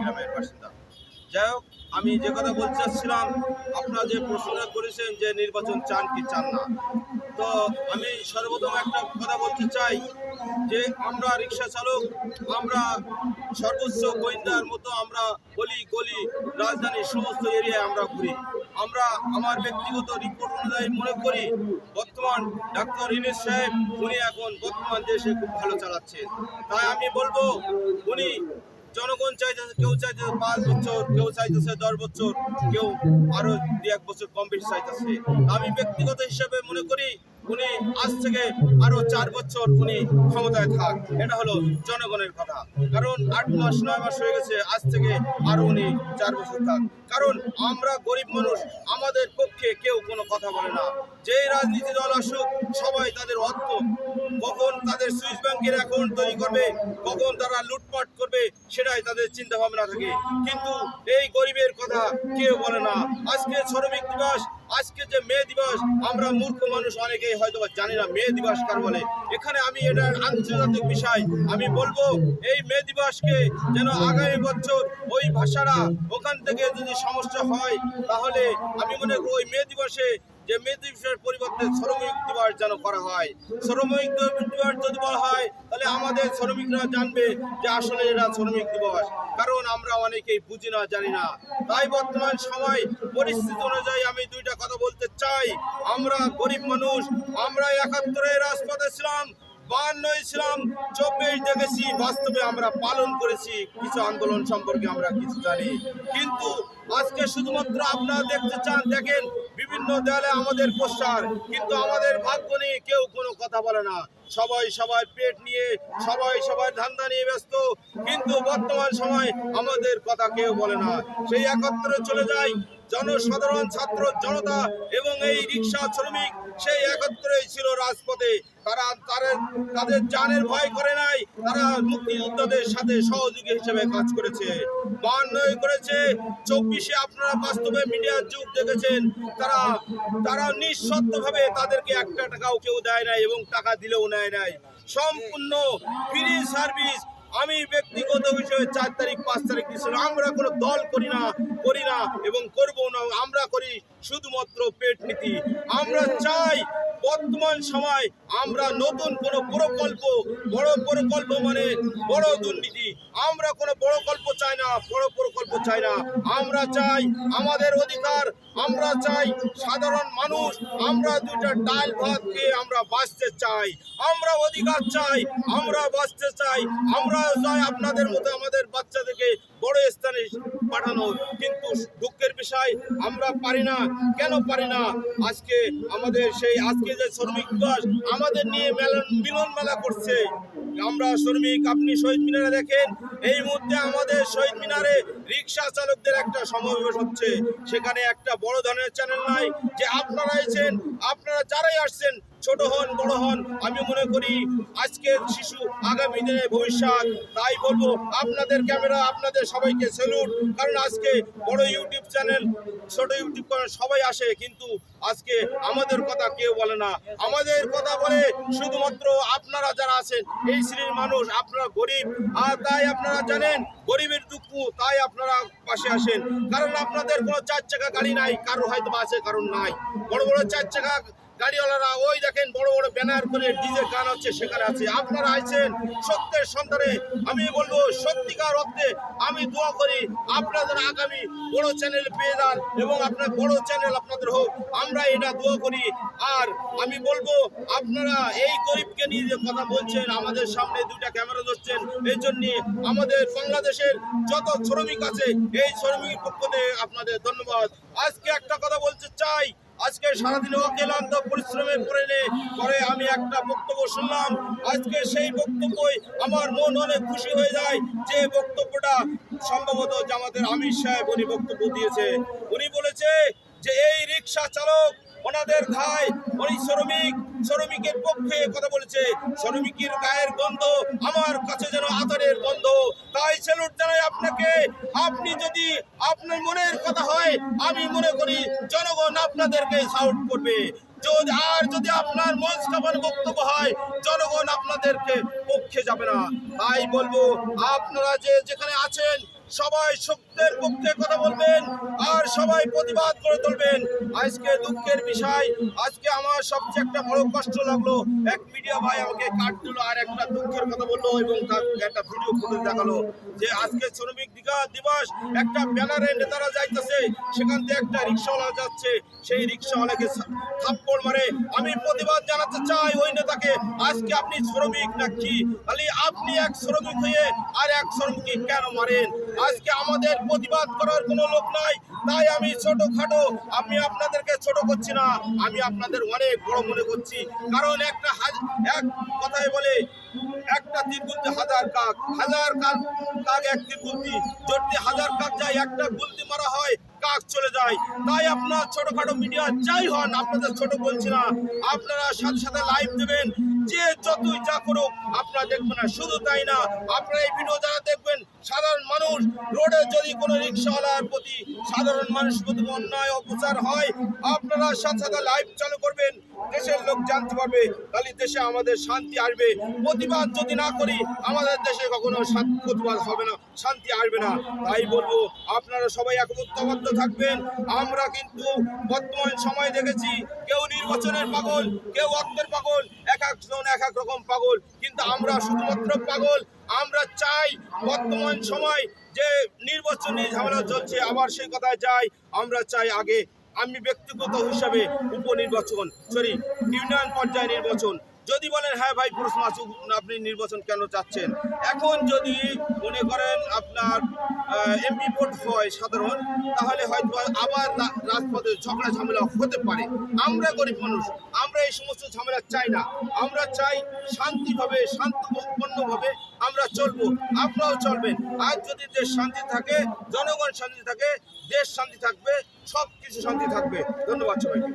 গ্রামের বাসিন্দা। যাই হোক, আমি যে কথা বলতে চাচ্ছিলাম, আপনারা যে প্রশ্নটা করেছেন যে নির্বাচন চান কি চান না, তো আমি সর্বপ্রথম একটা কথা বলতে চাই। যে আমরা রিক্সা চালক, আমরা সর্বোচ্চ গোয়েন্দার মতো আমরা গলি গলি রাজধানীর সমস্ত এরিয়ায় আমরা ঘুরি। আমরা আমার ব্যক্তিগত রিপোর্ট অনুযায়ী মনে করি, বর্তমান ডাক্তার ইনিস সাহেব, উনি এখন বর্তমান দেশে খুব ভালো চালাচ্ছেন তাই আমি বলব, উনি জনগণ চাইতেছে, কেউ চাইতেছে পাঁচ বছর, কেউ চাইতেছে দশ বছর, কেউ আরও দু এক বছর কম বেশি চাইতেছে। আমি ব্যক্তিগত হিসাবে মনে করি উনি আজ থেকে আরও চার বছর উনি ক্ষমতায় থাক। এটা হলো জনগণের কথা। কারণ আট মাস, নয় মাস হয়ে গেছে, আজ থেকে আরও উনি চার বছর থাক। কারণ আমরা গরিব মানুষ, আমাদের পক্ষে কেউ কোনো কথা বলে না। যেই রাজনীতি দল আসুক, সবাই তাদের অর্থ, কখন তাদের সুইস ব্যাংকের অ্যাকাউন্ট তৈরি করবে, কখন তারা লুটপাট করবে, সেটাই তাদের চিন্তা ভাবনা থাকে। কিন্তু এই গরিবের কথা কেউ বলে না। আজকে শ্রমিক দিবস আজকে যে মে দিবস, আমরা মূর্খ মানুষ অনেকেই হয়তো জানি না মে দিবস কার বলে। এখানে আমি এটা আন্তর্জাতিক বিষয়, আমি বলব এই মে দিবসকে যেন আগামী বছর ওই ভাষারা ওখান থেকে যদি সমস্যা হয়, তাহলে আমি মনে করি ওই মে দিবসে যে মে দিবসের পরিবর্তে শ্রমিক দিবস যেন করা হয়। শ্রমিক দিবস যদি বলা হয়, তাহলে আমাদের শ্রমিকরা জানবে যে আসলে এটা শ্রমিক দিবস। কারণ আমরা অনেকেই বুঝি না, জানি না। তাই বর্তমান সময় পরিস্থিতি অনুযায়ী আমি দুইটা কথা বলতে চাই। আমরা গরিব মানুষ, আমরা একাত্তরে রাজপথে ছিলাম বান্ন ইসলাম চব্বিশ দেখেছি, বাস্তবে আমরা পালন করেছি। কিছু আন্দোলন সম্পর্কে আমরা কিছু জানি। কিন্তু আজকে শুধুমাত্র আপনারা দেখতে চান, দেখেন বিভিন্ন দেয়ালে আমাদের পোস্টার কিন্তু আমাদের ভাগ্য নিয়ে কেউ কোনো কথা বলে না। সবাই সবাই পেট নিয়ে, সবাই সবাই ধান্দা নিয়ে ব্যস্ত, কিন্তু বর্তমান সময় আমাদের কথা কেউ বলে না। সেই একত্রে চলে যায় জনসাধারণ, ছাত্র জনতা এবং এই রিক্সা শ্রমিক সেই একত্রেই ছিল রাজপথে। তারা তাদের তাদের জানের ভয় করে নাই। তারা মুক্তিযোদ্ধাদের সাথে সহযোগী হিসেবে কাজ করেছে। বান্নয় করেছে। চব্বিশে আপনারা বাস্তবে মিডিয়ার যুগ দেখেছেন। তারা তারা নিঃশর্তভাবে তাদেরকে একটা টাকাও কেউ দেয় নাই এবং টাকা দিলেও নেয় নাই। সম্পূর্ণ ফ্রি সার্ভিস আমি ব্যক্তিগত বিষয়ে চার তারিখ, পাঁচ তারিখ দিয়েছিলাম আমরা কোনো দল করি না করি না এবং করব না। আমরা করি শুধুমাত্র পেট নীতি। আমরা চাই বর্তমান সময় আমরা নতুন কোনো প্রকল্প, বড় প্রকল্প মানে বড় দুর্নীতি। আমরা কোনো বড় গল্প চাই না, বড় প্রকল্প চাই না। আমরা চাই আমাদের অধিকার, আমরা চাই সাধারণ মানুষ, আমরা দুটা ডাল ভাত খেয়ে আমরা বাঁচতে চাই। আমরা অধিকার চাই, আমরা বাঁচতে চাই। আমরা চাই আপনাদের মতো আমাদের বাচ্চাদেরকে বড় স্থানে পাঠানো কিন্তু দুঃখের বিষয়, আমরা পারি না। কেন পারি না? আজকে আমাদের সেই, আজকে যে শ্রমিক দিবস, আমাদের নিয়ে মেলন মিলন মেলা করছে। আমরা শ্রমিক, আপনি শহীদ মিনারে দেখেন, এই মুহূর্তে আমাদের শহীদ মিনারে রিক্সা চালকদের একটা সমাবেশ হচ্ছে। সেখানে একটা বড় ধরনের চ্যানেল নাই। যে আপনারা এসেছেন আপনারা যারাই আসছেন ছোট হন, বড় হন, আমি মনে করি আজকের শিশু আগামী দিনে ভবিষ্যৎ। তাই বলব, আপনাদের ক্যামেরা, আপনাদের সবাইকে স্যালুট কারণ আজকে বড় ইউটিউব চ্যানেল, ছোট ইউটিউব চ্যানেল সবাই আসে, কিন্তু আজকে আমাদের কথা কেউ বলে না। আমাদের কথা বলে শুধুমাত্র আপনারা যারা আছেন, এই শ্রেণির মানুষ, আপনারা গরিব। আর তাই আপনারা জানেন, গরিবের দুঃখ, তাই আপনারা পাশে আসেন। কারণ আপনাদের কোনো চার চাকা গাড়ি নাই, কারও হয়তো আছে কারণ নাই। বড় বড় চার চাকা গাড়িওয়ালারা, ওই দেখেন বড় বড় ব্যানার করে ডিজে গান হচ্ছে, সেখানে আছে। আপনারা আছেন সত্যের সন্ধানে, আমি বলব সত্যিকার অর্থে আমি দোয়া করি, আপনাদের আগামী বড় চ্যানেল পেয়ে যান এবং আপনার বড় চ্যানেল আপনাদের হোক, আমরা এটা দোয়া করি। আর আমি বলব, আপনারা এই গরিবকে নিয়ে যে কথা বলছেন, আমাদের সামনে দুইটা ক্যামেরা ধরছেন, এই জন্য আমাদের বাংলাদেশের যত শ্রমিক আছে, এই শ্রমিক পক্ষ থেকে আপনাদের ধন্যবাদ। আজকে একটা কথা বলতে চাই আজকে সারাদিন অক্লান্ত পরিশ্রমের পরে পরে আমি একটা বক্তব্য শুনলাম। আজকে সেই বক্তব্যই আমার মন অনেক খুশি হয়ে যায়। যে বক্তব্যটা সম্ভবত জামাতের আমির সাহেব উনি বক্তব্য দিয়েছে। উনি বলেছে যে, এই রিক্সা চালক ওনাদের ধায় ওই শ্রমিক, শ্রমিকের পক্ষে কথা বলেছে। শ্রমিকের গায়ের গন্ধ আমার কাছে যেন আতরের গন্ধ। তাই স্যালুট জানাই আপনাকে। আপনি যদি আপনার মনের কথা হয়, আমি মনে করি জনগণ আপনাদেরকে সাউট করবে। আর যদি আপনার মন স্থাপন বক্তব্য হয়, জনগণ আপনাদেরকে পক্ষে যাবে না। তাই বলব, আপনারা যে যেখানে আছেন, সবাই সত্যের পক্ষে কথা বলবেন আর সবাই প্রতিবাদ করে তুলবেন। আজকে দুঃখের বিষয়, আজকে আমার সবচেয়ে একটা বড় কষ্ট লাগল। এক মিডিয়া ভাই আমাকে কাট দিল আর একটা দুঃখের কথা বলল এবং তার একটা ভিডিও ফুটেজ দেখাল যে আজকে শ্রমিক দিগা- দিবস, একটা ব্যানারে নেতারা যাইতেছে, সেখান থেকে একটা রিক্সাওয়ালা যাচ্ছে। সেই রিক্সাওয়ালাকে থাপ্পড় মারে। আমি প্রতিবাদ জানাতে চাই ওই নেতাকে, আজকে আপনি শ্রমিক নাকি? খালি আপনি এক শ্রমিক হয়ে আর এক শ্রমিককে কেন মারেন? আজকে আমাদের প্রতিবাদ করার কোনো লোক নাই। তাই আমি ছোটোখাটো, আমি আপনাদেরকে ছোট করছি না, আমি আপনাদের অনেক বড় মনে করছি। কারণ একটা এক কথায় বলে, একটা তীর গুলতে হাজার কাক হাজার কাক কাক এক তীর যদি হাজার কাক যায়, একটা গুলতি মারা হয় কাক চলে যায়। তাই আপনার ছোটখাটো মিডিয়া যাই হন, আপনাদের ছোট বলছি না, আপনারা সাথে সাথে লাইভ দেবেন। যে যতই যা করুক, আপনারা দেখবেন না, শুধু তাই না, আপনারা এই ভিডিও যারা দেখবেন, সাধারণ মানুষ রোডে যদি কোনো রিক্সাওয়ালার প্রতি সাধারণ মানুষ প্রতি অন্যায়, অপচার হয়, আপনারা সাথে সাথে লাইভ চালু করবেন, দেশের লোক জানতে পারবে, তাহলে দেশে আমাদের শান্তি আসবে। প্রতিবাদ যদি না করি, আমাদের দেশে কখনো প্রতিবাদ হবে না, শান্তি আসবে না। তাই বলব, আপনারা সবাই একত্রবদ্ধ থাকবেন। আমরা কিন্তু বর্তমান সময় দেখেছি কেউ নির্বাচনের পাগল, কেউ অর্থের পাগল, এক একজন এক এক রকম পাগল। কিন্তু আমরা শুধুমাত্র পাগল। আমরা চাই বর্তমান সময় যে নির্বাচনী ঝামেলা চলছে, আবার সেই কথায় যাই। আমরা চাই আগে আমি ব্যক্তিগত হিসাবে উপনির্বাচন সরি ইউনিয়ন পর্যায়ে নির্বাচন যদি বলেন হ্যাঁ ভাই, পুরুষ আসুক আপনি নির্বাচন কেন চাচ্ছেন? এখন যদি মনে করেন আপনার এমপি ভোট হয় সাধারণ, তাহলে হয়তো আবার রাজপথে ঝগড়া ঝামেলা হতে পারে। আমরা গরিব মানুষ, আমরা এই সমস্ত ঝামেলা চাই না। আমরা চাই শান্তিভাবে, শান্তিপূর্ণভাবে আমরা চলবো। আপনারাও চলবেন। আর যদি দেশ শান্তি থাকে, জনগণ শান্তি থাকে, দেশ শান্তি থাকবে সব কিছু শান্তি থাকবে। ধন্যবাদ সবাইকে।